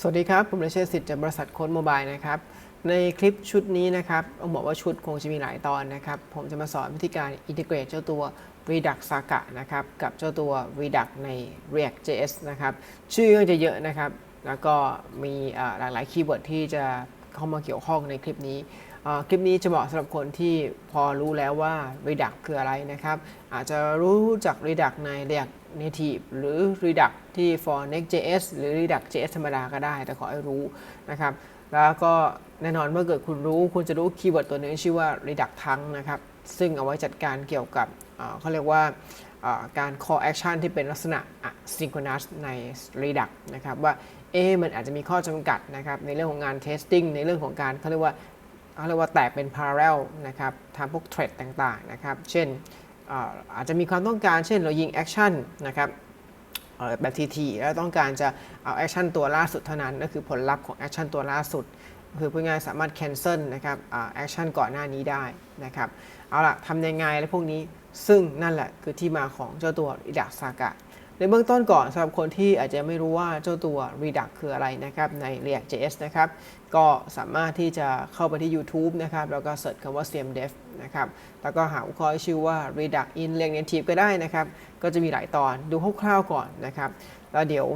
สวัสดีครับ ผมเลเชษสิทธิ์จากบริษัทโค้ดโมบายนะครับ ในคลิปชุดนี้นะครับต้องบอกว่าชุดคงจะมีหลายตอนนะครับ ผมจะมาสอนวิธีการอินทิเกรตเจ้าตัว Redux Saga นะครับ กับเจ้าตัว Redux ใน React JS นะครับ ชื่อก็จะเยอะนะครับ แล้วก็มีหลากหลายคีย์เวิร์ดที่จะเข้ามาเกี่ยวข้องในคลิปนี้ คลิปนี้จะเหมาะสำหรับคนที่พอรู้แล้วว่า Redux คืออะไรนะครับ อาจจะรู้จัก Redux ใน React Native หรือ Redux ที่ for Next.js หรือ Redux JS ธรรมดาก็ได้ แต่ขอให้รู้นะครับ แล้วก็แน่นอนเมื่อเกิดคุณรู้ คุณจะรู้คีย์เวิร์ดตัวหนึงชื่อว่า Redux ทั้งนะครับ ซึ่งเอาไว้จัดการเกี่ยวกับเขาเรียกว่าการ call action ที่เป็นลักษณะ asynchronous ใน Redux นะครับว่าเอ๊มันอาจจะมีข้อจำกัดนะครับในเรื่องของงาน testing ในเรื่องของการเขาเรียกว่าเขาเรียกว่าแตกเป็น parallel นะครับทำพวก thread ต่างๆนะครับ เช่น อาจจะมีความต้องการเช่นเรายิงแอคชั่นนะครับแบบทีทีแล้วต้องการจะเอาแอคชั่นตัวล่าสุดเท่านั้นก็คือผลลัพธ์ของแอคชั่นตัวล่าสุด คือพูดง่ายสามารถแคนเซิลนะครับแอคชั่นก่อนหน้านี้ได้นะครับเอาล่ะทำยังไงและพวกนี้ซึ่งนั่นแหละคือที่มาของเจ้าตัว Redux Saga ในเบื้องต้นก่อนสำหรับคนที่อาจจะไม่รู้ว่าเจ้าตัว Redux คืออะไรนะครับใน React JS นะครับก็สามารถที่จะเข้าไปที่ YouTube นะครับแล้วก็เสิร์ชคำว่า CMDev นะครับแล้วก็หาหัวข้อที่ชื่อว่า Redux in React Native ก็ได้นะครับก็จะมีหลายตอนดูคร่าวๆก่อนนะครับแล้วเดี๋ยว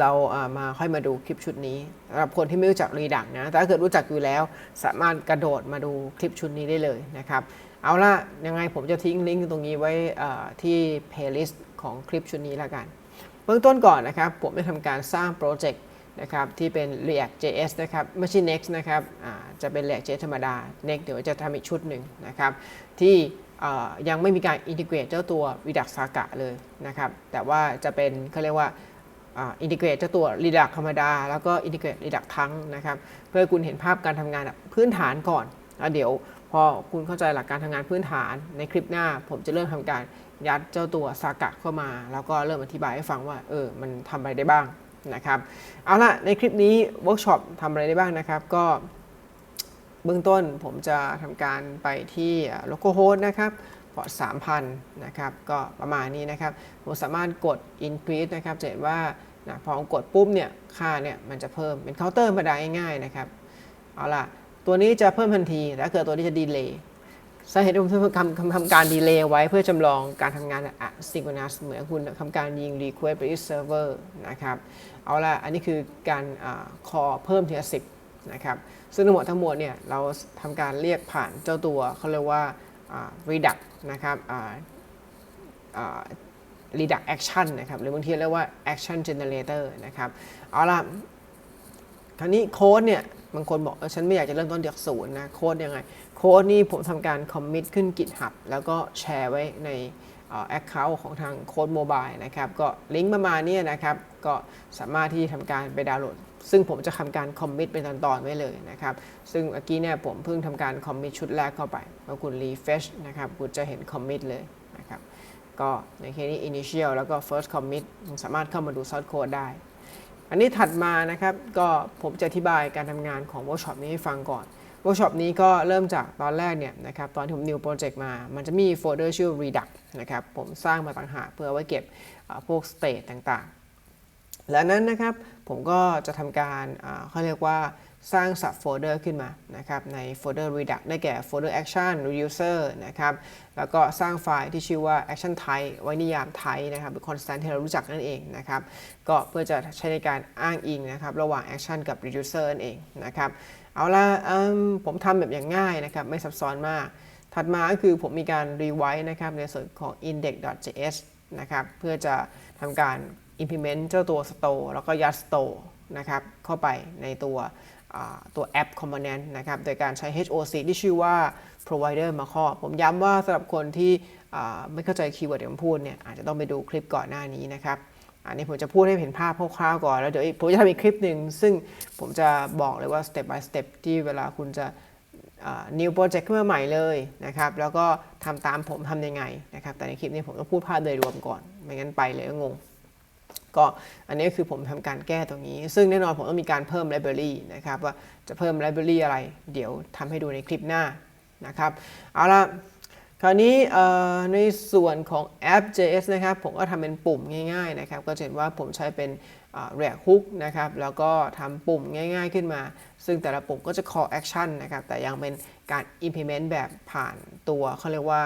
เราอ่ามาค่อยมาดูคลิปชุดนี้สำหรับคนที่ไม่รู้จัก Redux นะแต่ถ้าเกิดรู้จักอยู่แล้ว สามารถกระโดดมาดูคลิปชุดนี้ได้เลยนะครับเอาล่ะยังไงผมจะทิ้งลิงก์ตรงนี้ไว้ที่ playlist ของคลิปชุดนี้ล้วกัน เบื้องต้นก่อนนะครับ ผมได้ทำการสร้างโปรเจกต์นะครับที่เป็น React JS นะครับไม่ใช่ Next นะครับจะเป็น React JS ธรรมดา Next เดี๋ยวจะทำอีกชุดหนึ่งนะครับที่ยังไม่มีการอินทิเกรตเจ้าตัว Redux Saga เลยนะครับแต่ว่าจะเป็นเขาเรียกว่าอินทิเกรตเจ้าตัว Redux ธรรมดา แล้วก็อินทิเกรต Redux ทั้งนะครับเพื่อคุณเห็นภาพการทำงานพื้นฐานก่อนแล้วเดี๋ยว พอคุณเข้าใจหลักการทำงานพื้นฐานในคลิปหน้า ผมจะเริ่มทำการยัดเจ้าตัวซากะเข้ามา แล้วก็เริ่มอธิบายให้ฟังว่าเออมันทำอะไรได้บ้างนะครับเอาละในคลิปนี้เวิร์กช็อปทำอะไรได้บ้างนะครับ ก็เบื้องต้นผมจะทำการไปที่โลโก้โฮสนะครับพอร์ต3,000 นะครับ ก็ประมาณนี้นะครับ ผมสามารถกด increase นะครับจะเห็นว่านะพอกดปุ๊บเนี่ย ค่าเนี่ย มันจะเพิ่มเป็นเคาน์เตอร์ธรรมดาง่ายๆนะครับ เอาล่ะ ตัวนี้จะเพิ่มทันทีแล้วเกิดตัวนี้จะดีเลย์สาเหตุที่ผมทำทำทำการดีเลย์ไว้เพื่อจำลองการทำงานอะซิงโครนัสเหมือนคุณทำการยิง request ไปที่เซิร์ฟเวอร์นะครับเอาล่ะอันนี้คือการคอเพิ่มทีละสิบนะครับซึ่งทั้งหมดทั้งมวลเนี่ยเราทำการเรียกผ่านเจ้าตัวเขาเรียกว่า reduct นะครับ reduct action นะครับหรือบางทีเรียกว่า action generator นะครับเอาล่ะคราวนี้โค้ดเนี่ย บางคนบอกฉันไม่อยากจะเริ่มต้นจากศูนย์นะโค้ดยังไง โค้ดนี่ผมทำการคอมมิตขึ้น GitHub แล้วก็แชร์ไว้ในแอคเคาท์ของทางโค้ดโมบายนะครับ ก็ลิงก์ประมาณนี้นะครับ ก็สามารถที่ทำการไปดาวน์โหลด ซึ่งผมจะทำการคอมมิตเป็นตอนๆไว้เลยนะครับ ซึ่งเมื่อกี้เนี่ยผมเพิ่งทำการคอมมิตชุดแรกเข้าไปเมื่อคุณรีเฟชนะครับ คุณจะเห็นคอมมิตเลยนะครับ ก็ในเคสนี้ initial แล้วก็ first commit สามารถเข้ามาดู source code ได้ อันนี้ถัดมานะครับก็ผมจะอธิบายการทำงานของเวิร์กช็อปนี้ให้ฟังก่อนเวิร์กช็อปนี้ก็เริ่มจากตอนแรกเนี่ยนะครับตอนที่ผม new project มา มันจะมีโฟลเดอร์ชื่อ redux นะครับผมสร้างมาต่างหากเพื่อไว้เก็บพวก state ต่างๆ และนั้นนะครับผมก็จะทำการเขาเรียกว่า สร้าง sub folder ขึ้นมานะครับในโฟลเดอร์ redux ได้แก่โฟลเดอร์ action reducer นะครับแล้วก็สร้างไฟล์ที่ชื่อว่า action type ไว้นิยาม type นะครับหรือ constant ที่เรารู้จักนั่นเองนะครับก็เพื่อจะใช้ในการอ้างอิงนะครับระหว่าง action กับ reducer นั่นเองนะครับเอาละผมทำแบบอย่างง่ายนะครับไม่ซับซ้อนมาก ถัดมาก็คือผมมีการ rewrite นะครับในส่วนของ index.js นะครับเพื่อจะทำการ implement เจ้าตัว store แล้วก็ยัด store นะครับเข้าไปในตัว ตัวแอป component นะครับ โดยการใช้ HOC ที่ชื่อว่า provider มาข้อบผมย้ำว่าสำหรับคนที่ไม่เข้าใจคีย์เวิร์ดที่ผมพูดเนี่ยอาจจะต้องไปดูคลิปก่อนหน้านี้นะครับ อันนี้ผมจะพูดให้เห็นภาพคร่าวๆก่อน แล้วเดี๋ยวผมจะทำอีกคลิปหนึ่ง ซึ่งผมจะบอกเลยว่า step by step ที่เวลาคุณจะ new project ขึ้นมาใหม่เลยนะครับ แล้วก็ทำตามผมทำยังไงนะครับ แต่ในคลิปนี้ผมต้องพูดภาพโดยรวมก่อน ไม่งั้นไปเลยก็งง ก็อันนี้คือผมทำการแก้ตรงนี้ ซึ่งแน่นอนผมต้องมีการเพิ่ม library นะครับว่าจะเพิ่ม library อะไร เดี๋ยวทำให้ดูในคลิปหน้านะครับเอาละคราวนี้ในส่วนของแอป JS นะครับผมก็ทำเป็นปุ่มง่ายๆนะครับก็เห็นว่าผมใช้เป็น React Hook นะครับแล้วก็ทำปุ่มง่ายๆขึ้นมา ซึ่งแต่ละปุ่มก็จะ call action นะครับแต่ยังเป็นการ implement แบบผ่านตัวเขาเรียกว่า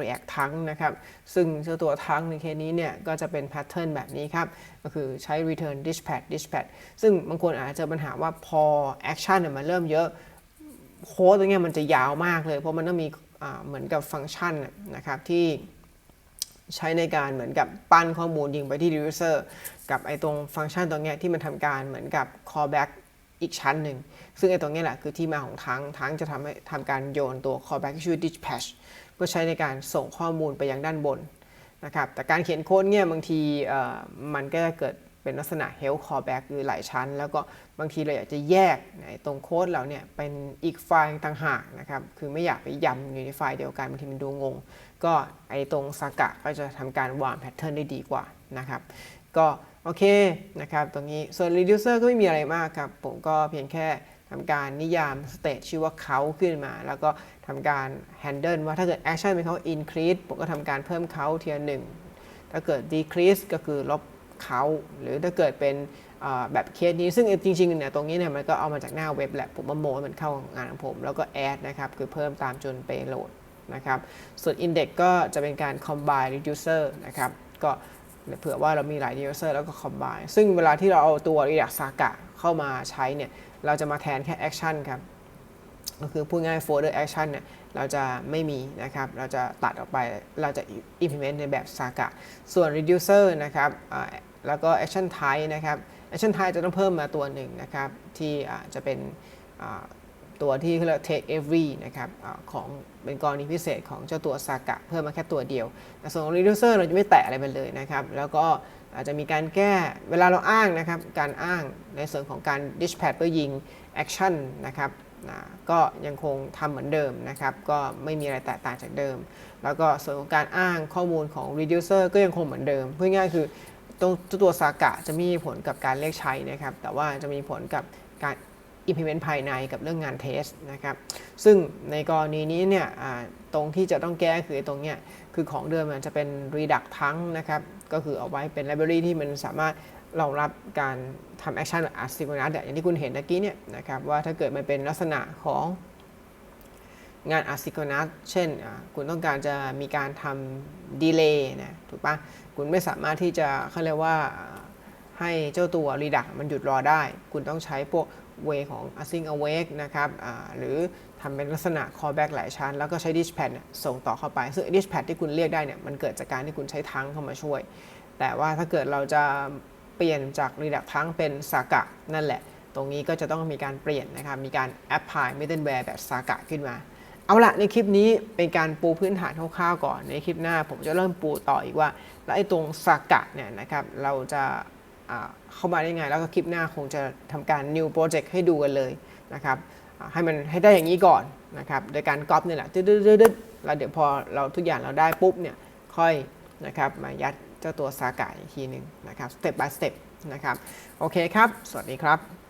React ทั้งนะครับ ซึ่งเจ้าตัวทั้งในเคสนี้เนี่ยก็จะเป็นแพทเทิร์นแบบนี้ครับ ก็คือใช้ return dispatch dispatch ซึ่งบางคนอาจจะเจอปัญหาว่าพอ action เนี่ยมันเริ่มเยอะโค้ดตรงเนี้ยมันจะยาวมากเลย เพราะมันต้องมีเหมือนกับฟังก์ชันนะนะครับที่ใช้ในการเหมือนกับปั้นข้อมูลยิงไปที่ user กับไอ้ตรงฟังก์ชันตรงเนี้ยที่มันทำการเหมือนกับ callback อีกชั้นหนึ่ง ซึ่งไอ้ตรงนี้แหละคือที่มาของทั้งทั้งจะทำให้ทำการโยนตัว callback ที่ชื่อ dispatch เพื่อใช้ในการส่งข้อมูลไปยังด้านบนนะครับแต่การเขียนโค้ดเนี่ยบางทีมันก็จะเกิดเป็นลักษณะ health callback คือหลายชั้น แล้วก็บางทีเราอยากจะแยกตรงโค้ดเราเนี่ยเป็นอีกไฟล์ต่างหากนะครับคือไม่อยากไปยำอยู่ในไฟล์เดียวกันบางทีมันดูงง ก็ไอ้ตรงสากะก็จะทำการวางแพทเทิร์นได้ดีกว่านะครับก็ โอเคนะครับตรงนี้ส่วน reducer ก็ไม่มีอะไรมากครับ ผมก็เพียงแค่ทำการนิยาม state ชื่อว่าเขาขึ้นมา แล้วก็ทำการ handle ว่าถ้าเกิด action เป็นเขา increase ผมก็ทำการเพิ่มเขาเทียร์หนึ่งถ้าเกิด decrease ก็คือลบเขาหรือถ้าเกิดเป็นแบบเคสนี้ซึ่งจริงๆเนี่ยตรงนี้เนี่ยมันก็เอามาจากหน้าเว็บแหละผมมาโมมันเข้างานของผม แล้วก็ add นะครับ คือเพิ่มตามจน payload นะครับ ส่วน index ก็จะเป็นการ combine reducer นะครับ ก็ เผื่อว่าเรามีหลาย reducer แล้วก็ combine ซึ่งเวลาที่เราเอาตัว React Saga เข้ามาใช้เนี่ย เราจะมาแทนแค่ action ครับ ก็คือพูดง่าย folder action เนี่ย เราจะไม่มีนะครับ เราจะตัดออกไป เราจะ implement ในแบบ Saga ส่วน reducer นะครับ แล้วก็ action type นะครับ action type จะต้องเพิ่มมาตัวหนึ่งนะครับ ที่จะเป็น ตัวที่เขาเรียก take every นะครับอของเป็นกรณีพิเศษของเจ้าตัว Saga เพิ่มมาแค่ตัวเดียว แต่ส่วนของ reducer เราจะไม่แตะอะไรไปเลยนะครับ แล้วก็อาจจะมีการแก้เวลาเราอ้างนะครับ การอ้างในส่วนของการ dispatch เพื่อยิง action นะครับก็ยังคงทำเหมือนเดิมนะครับ ก็ไม่มีอะไรแตกต่างจากเดิม แล้วก็ส่วนของการอ้างข้อมูลของ reducer ก็ยังคงเหมือนเดิมเพูดง่ายคือตรงตัวสากะจะมีผลกับการเรียกใช้นะครับ แต่ว่าจะมีผลกับการ implement ภายในกับเรื่องงาน test นะครับ ซึ่งในกรณีนี้เนี่ยตรงที่จะต้องแก้คือตรงเนี้ยคือของเดิมมันจะเป็น reduct ทั้งนะครับ ก็คือเอาไว้เป็น library ที่มันสามารถรองรับการทำ action แบบ asynchronous อย่างที่คุณเห็นเมื่อกี้เนี่ยนะครับว่าถ้าเกิดมันเป็นลักษณะของงาน asynchronous เช่น คุณต้องการจะมีการทำ delay นะ ถูกปะคุณไม่สามารถที่จะเขาเรียกว่า ให้เจ้าตัว Redux มันหยุดรอได้ คุณต้องใช้พวก way ของ async awake นะครับหรือทำเป็นลักษณะ callback หลายชั้น แล้วก็ใช้ dispatch เนี่ยส่งต่อเข้าไป ซึ่ง dispatch ที่คุณเรียกได้เนี่ยมันเกิดจากการที่คุณใช้ทั้งเข้ามาช่วย แต่ว่าถ้าเกิดเราจะเปลี่ยนจาก Redux ทั้งเป็น Saga นั่นแหละ ตรงนี้ก็จะต้องมีการเปลี่ยนนะครับ มีการ apply middleware แบบ Saga ขึ้นมา เอาละในคลิปนี้เป็นการปูพื้นฐานคร่าวๆก่อน ในคลิปหน้าผมจะเริ่มปูต่ออีกว่า แล้วไอ้ตรง Saga เนี่ยนะครับเราจะ เข้ามาได้ไง แล้วก็คลิปหน้าคงจะทำการ new project ให้ดูกันเลยนะครับให้มันให้ได้อย่างนี้ก่อนนะครับโดยการก๊อปเนี่ยแหละดึดๆแล้วเดี๋ยวพอเราทุกอย่างเราได้ปุ๊บเนี่ยค่อยนะครับมายัดเจ้าตัวสากายอีกทีหนึ่งนะครับ step by step นะครับ โอเคครับ สวัสดีครับ